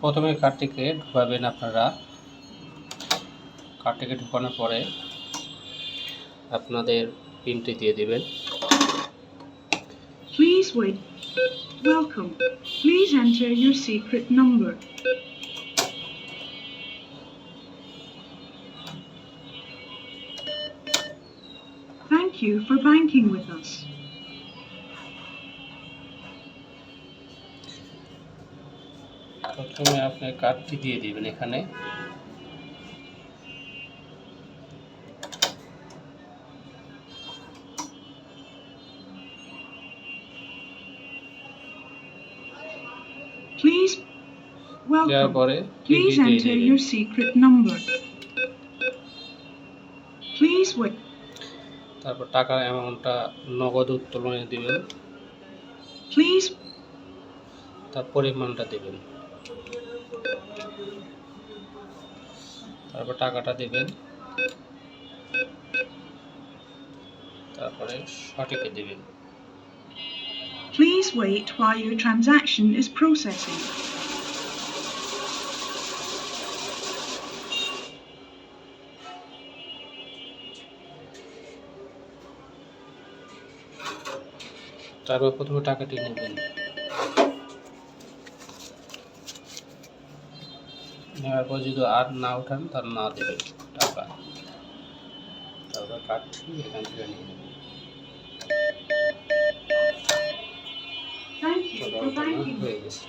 প্রথমে কার্ডটিকে ঢুকাবেন আপনারা কার্ডটিকে ঢুকানোর পরে আপনাদের পিনটি দিয়ে দিবেন Please wait. Welcome. Please enter your secret number. Thank you for banking with us. প্রথমে আপনি কার্ডটি দিয়ে দিবেন এখানে Please দেওয়ার welcome. পরে Please পিনটি দিয়ে enter দিবেন your secret number. Please wait. তারপর টাকার অ্যামাউন্টটা নগদ উত্তোলনে দিবেন। Please তার পরিমাণটা দিবেন। তারপর টাকাটা দিবেন। তারপরে সঠিকে দিবেন। Please wait while your transaction is processing. তারপর প্রথমে টাকাটি নেবেন। নেওয়ার পর যদি আর না ওঠান তার না দেবেন টাকা। তারপর কার্ডটি এখান থেকে নিয়ে নেবেন. হয়ে গেছে।